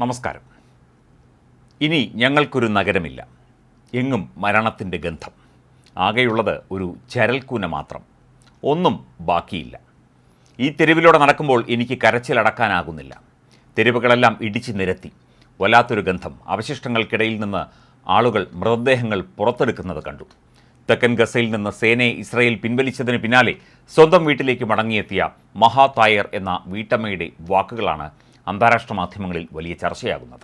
നമസ്കാരം. ഇനി ഞങ്ങൾക്കൊരു നഗരമില്ല. എങ്ങും മരണത്തിന്റെ ഗന്ധം. ആകെയുള്ളത് ഒരു ചരൽക്കൂന മാത്രം. ഒന്നും ബാക്കിയില്ല. ഈ തെരുവിലൂടെ നടക്കുമ്പോൾ എനിക്ക് കരച്ചിലടക്കാനാകുന്നില്ല. തെരുവുകളെല്ലാം ഇടിച്ചു നിരത്തി. വല്ലാത്തൊരു ഗന്ധം. അവശിഷ്ടങ്ങൾക്കിടയിൽ നിന്ന് ആളുകൾ മൃതദേഹങ്ങൾ പുറത്തെടുക്കുന്നത് കണ്ടു. തെക്കൻ ഗസയിൽ നിന്ന് സേനയെ ഇസ്രയേൽ പിൻവലിച്ചതിന് പിന്നാലെ സ്വന്തം വീട്ടിലേക്ക് മടങ്ങിയെത്തിയ മഹാതായർ എന്ന വീട്ടമ്മയുടെ വാക്കുകളാണ് അന്താരാഷ്ട്ര മാധ്യമങ്ങളിൽ വലിയ ചർച്ചയാകുന്നത്.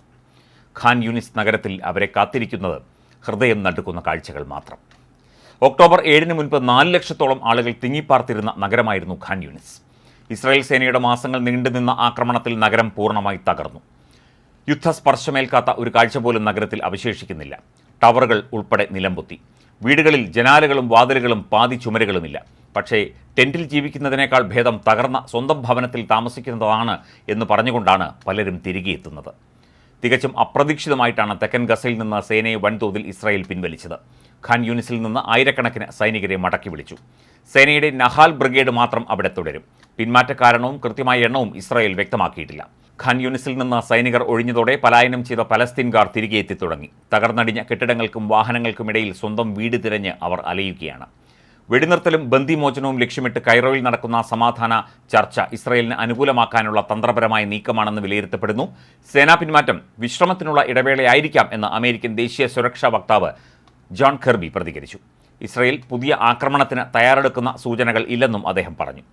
ഖാൻ യൂനിസ് നഗരത്തിൽ അവരെ കാത്തിരിക്കുന്നത് ഹൃദയം നടുക്കുന്ന കാഴ്ചകൾ മാത്രം. ഒക്ടോബർ ഏഴിന് മുൻപ് നാല് ലക്ഷത്തോളം ആളുകൾ തിങ്ങിപ്പാർത്തിരുന്ന നഗരമായിരുന്നു ഖാൻ യൂനിസ്. ഇസ്രായേൽ സേനയുടെ മാസങ്ങൾ നീണ്ടുനിന്ന ആക്രമണത്തിൽ നഗരം പൂർണമായി തകർന്നു. യുദ്ധസ്പർശമേൽക്കാത്ത ഒരു കാഴ്ച പോലും നഗരത്തിൽ അവശേഷിക്കുന്നില്ല. ടവറുകൾ ഉൾപ്പെടെ നിലംപൊത്തി. വീടുകളിൽ ജനാലകളും വാതിലുകളും പാതി ചുമരുകളുമില്ല. പക്ഷേ ടെന്റിൽ ജീവിക്കുന്നതിനേക്കാൾ ഭേദം തകർന്ന സ്വന്തം ഭവനത്തിൽ താമസിക്കുന്നതാണ് എന്ന് പറഞ്ഞുകൊണ്ടാണ് പലരും തിരികെ എത്തുന്നത്. തികച്ചും അപ്രതീക്ഷിതമായിട്ടാണ് തെക്കൻ ഗസയിൽ നിന്ന് സേനയെ വൻതോതിൽ ഇസ്രായേൽ പിൻവലിച്ചത്. ഖാൻ യൂണിസിൽ നിന്ന് ആയിരക്കണക്കിന് സൈനികരെ മടക്കി വിളിച്ചു. സേനയുടെ നഹാൽ ബ്രിഗേഡ് മാത്രം അവിടെ തുടരും. പിന്മാറ്റ കാരണവും കൃത്യമായ എണ്ണവും ഇസ്രായേൽ വ്യക്തമാക്കിയിട്ടില്ല. ഖാൻ യൂണിസിൽ നിന്ന് സൈനികർ ഒഴിഞ്ഞതോടെ പലായനം ചെയ്ത പലസ്തീൻകാർ തിരികെ എത്തിത്തുടങ്ങി. തകർന്നടിഞ്ഞ കെട്ടിടങ്ങൾക്കും വാഹനങ്ങൾക്കുമിടയിൽ സ്വന്തം വീട് തിരഞ്ഞ് അവർ അലയുകയാണ്. വെടിനിർത്തലും ബന്ദിമോചനവും ലക്ഷ്യമിട്ട് കൈറോയിൽ നടക്കുന്ന സമാധാന ചർച്ച ഇസ്രയേലിന് അനുകൂലമാക്കാനുള്ള തന്ത്രപരമായ നീക്കമാണെന്ന് വിലയിരുത്തപ്പെടുന്നു. സേനാ പിന്മാറ്റം വിശ്രമത്തിനുള്ള ഇടവേളയായിരിക്കാം എന്ന് അമേരിക്കൻ ദേശീയ സുരക്ഷാ വക്താവ് ജോൺ കെർബി പ്രതികരിച്ചു. ഇസ്രയേൽ പുതിയ ആക്രമണത്തിന് തയ്യാറെടുക്കുന്ന സൂചനകൾ ഇല്ലെന്നും അദ്ദേഹം പറഞ്ഞു.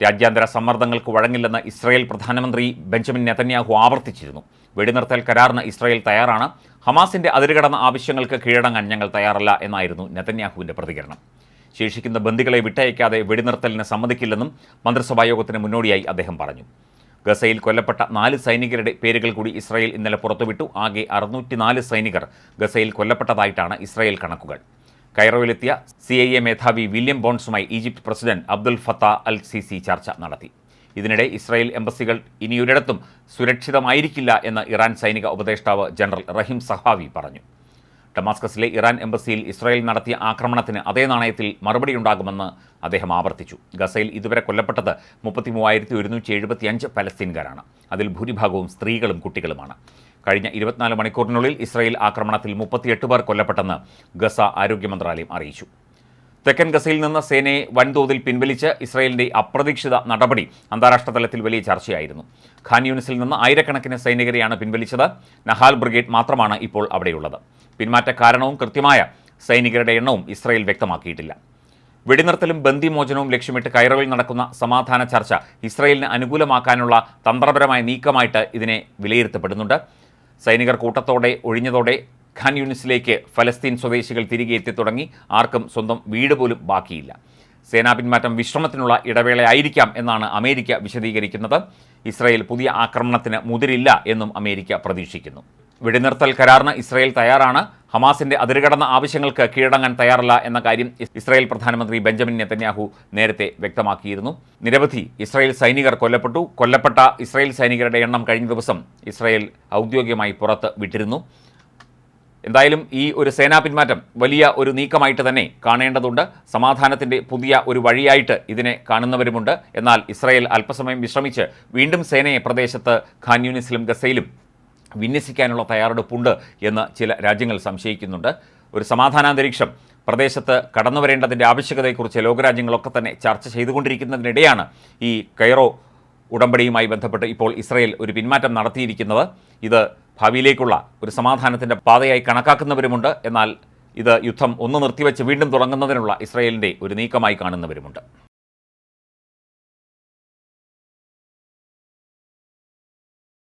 രാജ്യാന്തര സമ്മർദ്ദങ്ങൾക്ക് വഴങ്ങില്ലെന്ന് ഇസ്രായേൽ പ്രധാനമന്ത്രി ബെഞ്ചമിൻ നെതന്യാഹു ആവർത്തിച്ചിരുന്നു. വെടിനിർത്തൽ കരാറിന് ഇസ്രായേൽ തയ്യാറാണ്. ഹമാസിന്റെ അതിരുകടന്ന ആവശ്യങ്ങൾക്ക് കീഴടങ്ങാൻ ഞങ്ങൾ തയ്യാറല്ല എന്നായിരുന്നു നെതന്യാഹുവിന്റെ പ്രതികരണം. ശേഷിക്കുന്ന ബന്ദികളെ വിട്ടയക്കാതെ വെടിനിർത്തലിന് സമ്മതിക്കില്ലെന്നും മന്ത്രിസഭാ യോഗത്തിന് മുന്നോടിയായി അദ്ദേഹം പറഞ്ഞു. ഗസയിൽ കൊല്ലപ്പെട്ട നാല് സൈനികരുടെ പേരുകൾ കൂടി ഇസ്രായേൽ ഇന്നലെ പുറത്തുവിട്ടു. ആകെ അറുന്നൂറ്റിനാല് സൈനികർ ഗസയിൽ കൊല്ലപ്പെട്ടതായിട്ടാണ് ഇസ്രായേൽ കണക്കുകൾ. കൈറോയിലെത്തിയ സി ഐ എ മേധാവി William ബോൺസുമായി Egypt president Abdul Fattah al Sisi ചർച്ച നടത്തി. ഇതിനിടെ ഇസ്രായേൽ എംബസികൾ ഇനിയൊരിടത്തും സുരക്ഷിതമായിരിക്കില്ല എന്ന് ഇറാൻ സൈനിക ഉപദേഷ്ടാവ് ജനറൽ റഹിം സഹാവി പറഞ്ഞു. ഡമാസ്കസിലെ ഇറാൻ എംബസിയിൽ ഇസ്രായേൽ നടത്തിയ ആക്രമണത്തിന് അതേ നാണയത്തിൽ മറുപടിയുണ്ടാകുമെന്ന് അദ്ദേഹം ആവർത്തിച്ചു. ഗസയിൽ ഇതുവരെ കൊല്ലപ്പെട്ടത് മുപ്പത്തി മൂവായിരത്തി ഒരുന്നൂറ്റി എഴുപത്തിയഞ്ച് പലസ്തീൻകാരാണ്. അതിൽ ഭൂരിഭാഗവും സ്ത്രീകളും കുട്ടികളുമാണ്. കഴിഞ്ഞ ഇരുപത്തിനാല് മണിക്കൂറിനുള്ളിൽ ഇസ്രായേൽ ആക്രമണത്തിൽ മുപ്പത്തിയെട്ട് പേർ കൊല്ലപ്പെട്ടെന്ന് ഗസ ആരോഗ്യ മന്ത്രാലയം അറിയിച്ചു. തെക്കൻ ഗസയിൽ നിന്ന് സേനയെ വൻതോതിൽ പിൻവലിച്ച് ഇസ്രായേലിന്റെ അപ്രതീക്ഷിത നടപടി അന്താരാഷ്ട്ര തലത്തിൽ വലിയ ചർച്ചയായിരുന്നു. ഖാൻ യൂണിസിൽ നിന്ന് ആയിരക്കണക്കിന് സൈനികരെയാണ് പിൻവലിച്ചത്. നഹാൽ ബ്രിഗേഡ് മാത്രമാണ് ഇപ്പോൾ അവിടെയുള്ളത്. പിന്മാറ്റ കാരണവും കൃത്യമായ സൈനികരുടെ എണ്ണവും ഇസ്രായേൽ വ്യക്തമാക്കിയിട്ടില്ല. വെടിനിർത്തലും ബന്ദിമോചനവും ലക്ഷ്യമിട്ട് കൈറോയിൽ നടക്കുന്ന സമാധാന ചർച്ച ഇസ്രായേലിന് അനുകൂലമാക്കാനുള്ള തന്ത്രപരമായ നീക്കമായിട്ട് ഇതിനെ വിലയിരുത്തപ്പെടുന്നുണ്ട്. സൈനികർ കൂട്ടത്തോടെ ഒഴിഞ്ഞതോടെ ഖാൻ യൂണിസിലേക്ക് ഫലസ്തീൻ സ്വദേശികൾ തിരികെ എത്തി തുടങ്ങി. ആർക്കും സ്വന്തം വീട് പോലും ബാക്കിയില്ല. സേനാ പിന്മാറ്റം വിശ്രമത്തിനുള്ള ഇടവേളയായിരിക്കാം എന്നാണ് അമേരിക്ക വിശദീകരിക്കുന്നത്. ഇസ്രായേൽ പുതിയ ആക്രമണത്തിന് മുതിരില്ല എന്നും അമേരിക്ക പ്രതീക്ഷിക്കുന്നു. വെടിനിർത്തൽ കരാറിന് ഇസ്രായേൽ തയ്യാറാണ്. ഹമാസിന്റെ അതിരുകടന്ന ആവശ്യങ്ങൾക്ക് കീഴടങ്ങാൻ തയ്യാറല്ല എന്ന കാര്യം ഇസ്രായേൽ പ്രധാനമന്ത്രി ബെഞ്ചമിൻ നെത്തന്യാഹു നേരത്തെ വ്യക്തമാക്കിയിരുന്നു. നിരവധി ഇസ്രായേൽ സൈനികർ കൊല്ലപ്പെട്ടു. കൊല്ലപ്പെട്ട ഇസ്രായേൽ സൈനികരുടെ എണ്ണം കഴിഞ്ഞ ദിവസം ഇസ്രായേൽ ഔദ്യോഗികമായി പുറത്ത് വിട്ടിരുന്നു. എന്തായാലും ഈ ഒരു സേനാ പിന്മാറ്റം വലിയ ഒരു നീക്കമായിട്ട് തന്നെ കാണേണ്ടതുണ്ട്. സമാധാനത്തിന്റെ പുതിയ ഒരു വഴിയായിട്ട് ഇതിനെ കാണുന്നവരുമുണ്ട്. എന്നാൽ ഇസ്രായേൽ അല്പസമയം വിശ്രമിച്ച് വീണ്ടും സേനയെ പ്രദേശത്ത് ഖാൻ യൂണിസിലും ഗസയിലും വിന്യസിക്കാനുള്ള തയ്യാറെടുപ്പുണ്ട് എന്ന് ചില രാജ്യങ്ങൾ സംശയിക്കുന്നുണ്ട്. ഒരു സമാധാനാന്തരീക്ഷം പ്രദേശത്ത് കടന്നു വരേണ്ടതിന്റെ ആവശ്യകതയെക്കുറിച്ച് ലോകരാജ്യങ്ങളൊക്കെ തന്നെ ചർച്ച ചെയ്തുകൊണ്ടിരിക്കുന്നതിനിടെയാണ് ഈ കൈറോ ഉടമ്പടിയുമായി ബന്ധപ്പെട്ട് ഇപ്പോൾ ഇസ്രയേൽ ഒരു പിന്മാറ്റം നടത്തിയിരിക്കുന്നത്. ഇത് ഭാവിയിലേക്കുള്ള ഒരു സമാധാനത്തിന്റെ പാതയായി കണക്കാക്കുന്നവരുമുണ്ട്. എന്നാൽ ഇത് യുദ്ധം ഒന്ന് നിർത്തിവെച്ച് വീണ്ടും തുടങ്ങുന്നതിനുള്ള ഇസ്രയേലിന്റെ ഒരു നീക്കമായി കാണുന്നവരുമുണ്ട്.